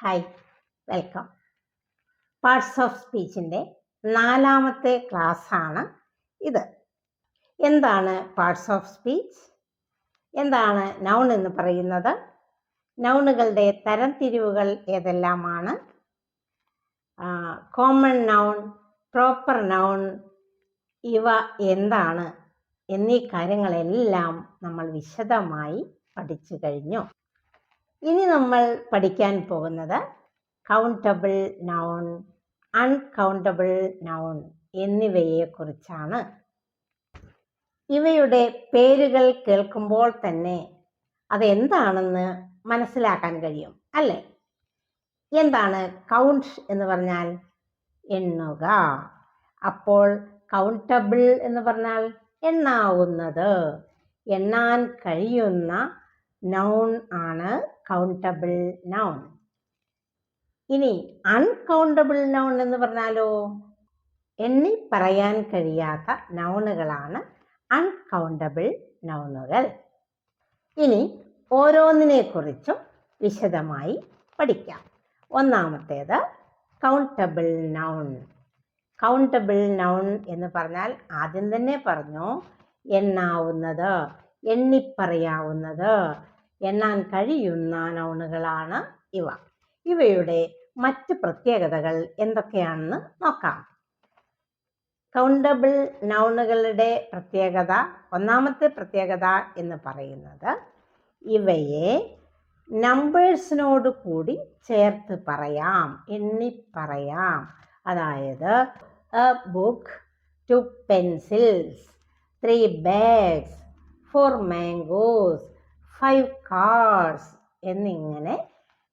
Hi welcome parts of സ്പീച്ചിന്റെ നാലാമത്തെ class ആണ് ഇത്. എന്താണ് പാർട്സ് ഓഫ് സ്പീച്ച് എന്താണ് നൗൺ എന്ന് പറയുന്നത്? നൗണുകളുടെ തരംതിരിവുകൾ ഏതെല്ലാമാണ്? കോമൺ നൗൺ പ്രോപ്പർ നൗൺ ഇവ എന്താണ്? എന്നീ കാര്യങ്ങളെല്ലാം നമ്മൾ വിശദമായി പഠിച്ചു കഴിഞ്ഞു. ഇനി നമ്മൾ പഠിക്കാൻ പോകുന്നത് കൗണ്ടബിൾ നൗൺ അൺകൗണ്ടബിൾ നൗൺ എന്നിവയെക്കുറിച്ചാണ്. ഇവയുടെ പേരുകൾ കേൾക്കുമ്പോൾ തന്നെ അതെന്താണെന്ന് മനസ്സിലാക്കാൻ കഴിയും അല്ലേ? എന്താണ് കൗണ്ട് എന്ന് പറഞ്ഞാൽ എണ്ണുക. അപ്പോൾ കൗണ്ടബിൾ എന്ന് പറഞ്ഞാൽ എണ്ണാവുന്നത്. എണ്ണാൻ കഴിയുന്ന നൗൺ ആണ് കൗണ്ടബിൾ നൗൺ ഇനി അൺകൗണ്ടബിൾ നൗൺ എന്ന് പറഞ്ഞാലോ? എണ്ണി പറയാൻ കഴിയാത്ത നൗണുകളാണ് അൺകൗണ്ടബിൾ നൗണുകൾ ഇനി ഓരോന്നിനെ കുറിച്ചും വിശദമായി പഠിക്കാം. ഒന്നാമത്തേത് കൗണ്ടബിൾ നൗൺ കൗണ്ടബിൾ നൗൺ എന്ന് പറഞ്ഞാൽ ആദ്യം തന്നെ പറഞ്ഞു എണ്ണാവുന്നത് എണ്ണിപ്പറയാവുന്നത് എണ്ണാൻ കഴിയുന്ന നൗണുകളാണ് ഇവ. ഇവയുടെ മറ്റ് പ്രത്യേകതകൾ എന്തൊക്കെയാണെന്ന് നോക്കാം. കൗണ്ടബിൾ നൗണുകളുടെ പ്രത്യേകത ഒന്നാമത്തെ പ്രത്യേകത എന്ന് പറയുന്നത് ഇവയെ നമ്പേഴ്സിനോട് കൂടി ചേർത്ത് പറയാം എണ്ണി പറയാം. അതായത് a book two pencils three bags four mangoes five cars എന്നിങ്ങനെ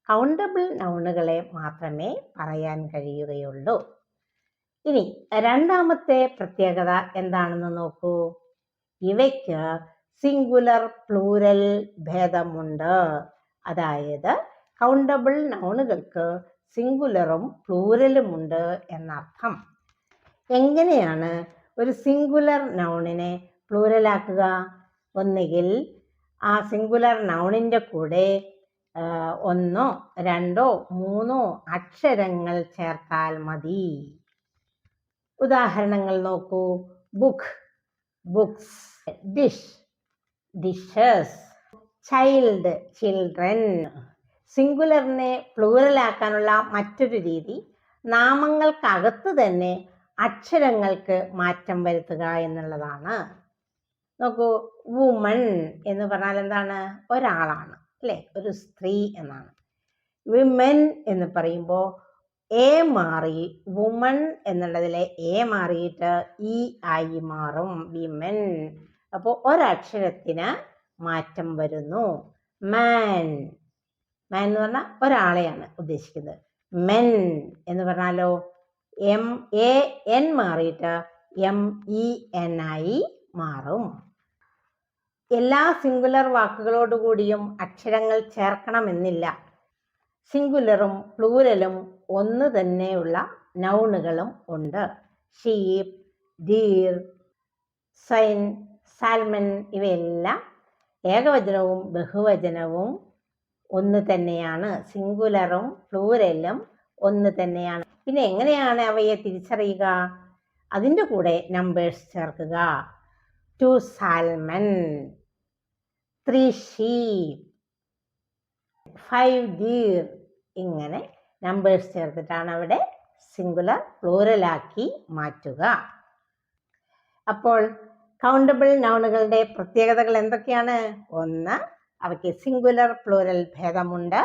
കൗണ്ടബിൾ നൗണുകളെ മാത്രമേ പറയാൻ കഴിയുകയുള്ളൂ. ഇനി രണ്ടാമത്തെ പ്രത്യേകത എന്താണെന്ന് നോക്കൂ. ഇവയ്ക്ക് സിംഗുലർ പ്ലൂരൽ ഭേദമുണ്ട്. അതായത് കൗണ്ടബിൾ നൗണുകൾക്ക് സിംഗുലറും പ്ലൂരലുമുണ്ട് എന്നർത്ഥം. എങ്ങനെയാണ് ഒരു സിംഗുലർ നൗണിനെ പ്ലൂരലാക്കുക? ഒന്നുകിൽ ആ സിംഗുലർ നൗണിന്റെ കൂടെ ഒന്നോ രണ്ടോ മൂന്നോ അക്ഷരങ്ങൾ ചേർത്താൽ മതി. ഉദാഹരണങ്ങൾ നോക്കൂ. Book books dish dishes child children സിംഗുലറിനെ പ്ലൂറലാക്കാനുള്ള മറ്റൊരു രീതി നാമങ്ങൾക്കകത്ത് തന്നെ അക്ഷരങ്ങൾക്ക് മാറ്റം വരുത്തുക എന്നുള്ളതാണ്. നോക്കൂ വുമൺ എന്ന് പറഞ്ഞാൽ എന്താണ്? ഒരാളാണ് അല്ലേ? ഒരു സ്ത്രീ എന്നാണ്. വിമൻ എന്ന് പറയുമ്പോൾ എ മാറി വുമൺ എന്നുള്ളതിലെ എ മാറിയിട്ട് ഇ ആയി മാറും വിമൻ അപ്പോൾ ഒരക്ഷരത്തിന് മാറ്റം വരുന്നു. മാൻ മാൻ എന്ന് പറഞ്ഞാൽ ഒരാളെയാണ് ഉദ്ദേശിക്കുന്നത്. മെൻ എന്ന് പറഞ്ഞാലോ? എം എ എൻ മാറിയിട്ട് എം ഇ എൻ ആയി മാറും. എല്ലാ സിംഗുലർ വാക്കുകളോടുകൂടിയും അക്ഷരങ്ങൾ ചേർക്കണമെന്നില്ല. സിംഗുലറും പ്ലൂരലും ഒന്ന് തന്നെയുള്ള നൗണുകളും ഉണ്ട്. ഷീപ്പ് ദീർ സൈൻ സാൽമൻ ഇവയെല്ലാം ഏകവചനവും ബഹുവചനവും ഒന്ന് തന്നെയാണ്. സിംഗുലറും പ്ലൂരലും ഒന്ന് തന്നെയാണ്. പിന്നെ എങ്ങനെയാണ് അവയെ തിരിച്ചറിയുക? അതിന്റെ കൂടെ നമ്പേഴ്സ് ചേർക്കുക. Two salmon three sheep five deer ഇങ്ങനെ നമ്പേഴ്സ് ചേർത്തിട്ടാണ് അവിടെ സിംഗുലർ പ്ലൂറലാക്കി മാറ്റുക. അപ്പോൾ കൗണ്ടബിൾ നൗണുകളുടെ പ്രത്യേകതകൾ എന്തൊക്കെയാണ്? ഒന്ന് അവയ്ക്ക് സിംഗുലർ പ്ലൂറൽ ഭേദമുണ്ട്.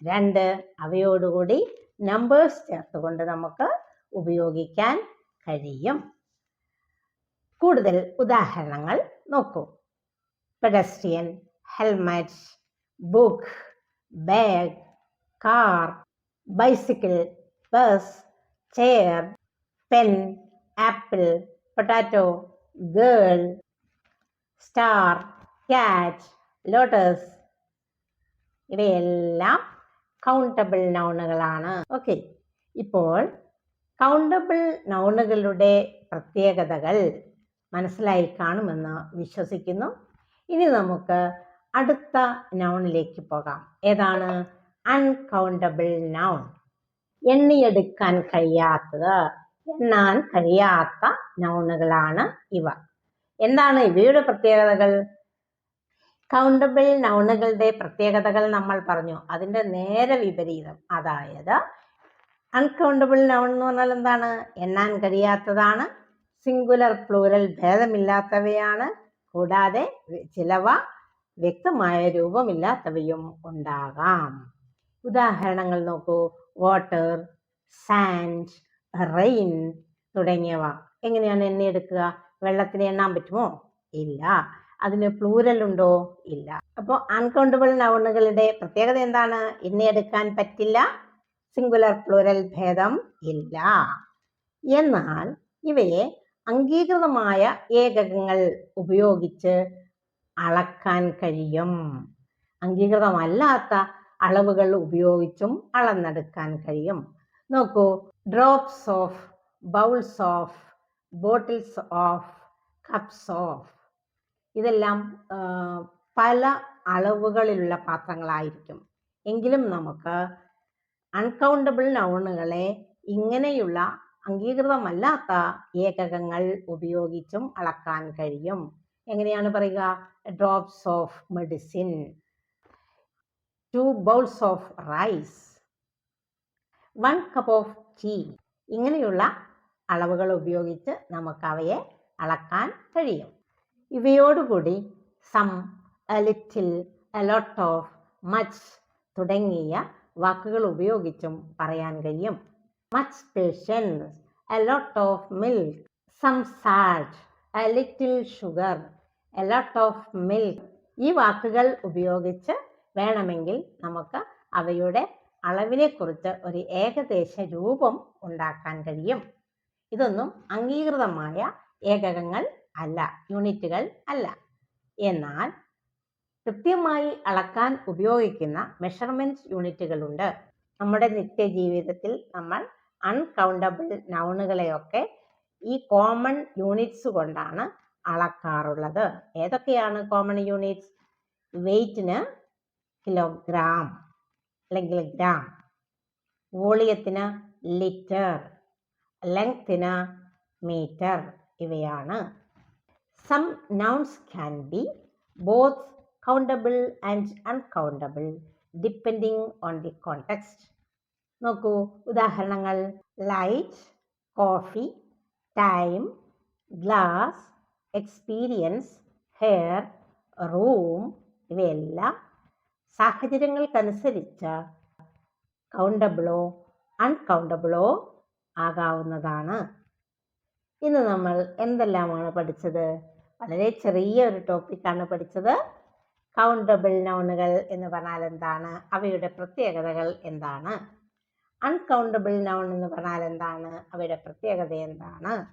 രണ്ട് അവയോടുകൂടി നമ്പേഴ്സ് ചേർത്തുകൊണ്ട് നമുക്ക് ഉപയോഗിക്കാൻ കഴിയും. കൂടുതൽ ഉദാഹരണങ്ങൾ നോക്കൂ. Pedestrian helmet book bag car bicycle bus chair pen apple potato girl star cat lotus ഇവയെല്ലാം കൗണ്ടബിൾ നൗണുകളാണ് ഓക്കെ ഇപ്പോൾ കൗണ്ടബിൾ നൗണുകളുടെ പ്രത്യേകതകൾ മനസ്സിലായി കാണുമെന്ന് വിശ്വസിക്കുന്നു. ഇനി നമുക്ക് അടുത്ത നൗണിലേക്ക് പോകാം. ഏതാണ്? അൺകൗണ്ടബിൾ നൗൺ എണ്ണിയെടുക്കാൻ കഴിയാത്തത് എണ്ണാൻ കഴിയാത്ത നൗണുകളാണ് ഇവ. എന്താണ് ഇവയുടെ പ്രത്യേകതകൾ? കൗണ്ടബിൾ നൗണുകളുടെ പ്രത്യേകതകൾ നമ്മൾ പറഞ്ഞു. അതിന്റെ നേരെ വിപരീതം. അതായത് അൺകൗണ്ടബിൾ നൗൺ എന്ന് പറഞ്ഞാൽ എന്താണ്? എണ്ണാൻ കഴിയാത്തതാണ്. സിംഗുലർ പ്ലൂരൽ ഭേദമില്ലാത്തവയാണ്. കൂടാതെ ചിലവ വ്യക്തമായ രൂപമില്ലാത്തവയും ഉണ്ടാകാം. ഉദാഹരണങ്ങൾ നോക്കൂ. വാട്ടർ സാൻഡ് റെയിൻ തുടങ്ങിയവ. എങ്ങനെയാണ് എണ്ണിയെടുക്കുക വെള്ളത്തിന് എണ്ണാൻ പറ്റുമോ? ഇല്ല. അതിന് പ്ലൂരൽ ഉണ്ടോ? ഇല്ല. അപ്പോൾ അൺകൗണ്ടബിൾ നൗണുകളുടെ പ്രത്യേകത എന്താണ്? എണ്ണിയെടുക്കാൻ പറ്റില്ല. സിംഗുലർ പ്ലൂരൽ ഭേദം ഇല്ല. എന്നാൽ ഇവയെ അംഗീകൃതമായ ഏകകങ്ങൾ ഉപയോഗിച്ച് അളക്കാൻ കഴിയും. അംഗീകൃതമല്ലാത്ത അളവുകൾ ഉപയോഗിച്ചും അളന്നെടുക്കാൻ കഴിയും. നോക്കൂ drops of bowls of bottles of cups of ഇതെല്ലാം പല അളവുകളിലുള്ള പാത്രങ്ങളായിരിക്കും. എങ്കിലും നമുക്ക് അൺകൗണ്ടബിൾ നൗണുകളെ ഇങ്ങനെയുള്ള അംഗീകൃതമല്ലാത്ത ഏകകങ്ങൾ ഉപയോഗിച്ചും അളക്കാൻ കഴിയും. എങ്ങനെയാണ് പറയുക? Drops of medicine two bowls of rice one cup of tea ഇങ്ങനെയുള്ള അളവുകൾ ഉപയോഗിച്ച് നമുക്ക് അവയെ അളക്കാൻ കഴിയും. ഇവയോടുകൂടി some a little of much തുടങ്ങിയ വാക്കുകൾ ഉപയോഗിച്ചും പറയാൻ കഴിയും. Much patience a lot of milk some salt a little sugar a lot of milk ഈ വാക്കുകൾ ഉപയോഗിച്ച് വേണമെങ്കിൽ നമുക്ക് അവയുടെ അളവിനെക്കുറിച്ച് ഒരു ഏകദേശ രൂപം ഉണ്ടാക്കാൻ കഴിയും. ഇതൊന്നും അംഗീകൃതമായ ഏകകങ്ങൾ അല്ല യൂണിറ്റുകൾ അല്ല. എന്നാൽ കൃത്യമായി അളക്കാൻ ഉപയോഗിക്കുന്ന മെഷർമെന്റ്സ് യൂണിറ്റുകളുണ്ട്. നമ്മുടെ നിത്യജീവിതത്തിൽ നമ്മൾ അൺകൗണ്ടബിൾ നൗണുകളെയൊക്കെ ഈ കോമൺ യൂണിറ്റ്സ് കൊണ്ടാണ് അളക്കാറുള്ളത്. ഏതൊക്കെയാണ് കോമൺ യൂണിറ്റ്സ് വെയ്റ്റിന് കിലോഗ്രാം അല്ലെങ്കിൽ ഗ്രാം വോളിയത്തിന് ലിറ്റർ ലെങ്തിന് മീറ്റർ ഇവയാണ്. Some nouns can be both countable and uncountable depending on the context നോക്കൂ ഉദാഹരണങ്ങൾ light coffee time glass experience hair room ഇവയെല്ലാം സാഹചര്യങ്ങൾക്കനുസരിച്ച് കൗണ്ടബിളോ അൺകൗണ്ടബിളോ ആകാവുന്നതാണ്. ഇന്ന് നമ്മൾ എന്തെല്ലാമാണ് പഠിച്ചത്? വളരെ ചെറിയ ഒരു ടോപ്പിക്കാണ് പഠിച്ചത്. കൗണ്ടബിൾ നൗണുകൾ എന്ന് പറഞ്ഞാൽ എന്താണ്? അവയുടെ പ്രത്യേകതകൾ എന്താണ്? അൺകൗണ്ടബിൾ നൗൺ എന്ന് പറഞ്ഞാൽ എന്താണ്? അവയുടെ പ്രത്യേകത എന്താണ്?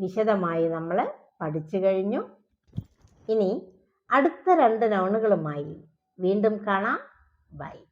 വിശദമായി നമ്മൾ പഠിച്ചു കഴിഞ്ഞു. ഇനി അടുത്ത രണ്ട് നൗണുകളുമായി വീണ്ടും കാണാം. ബൈ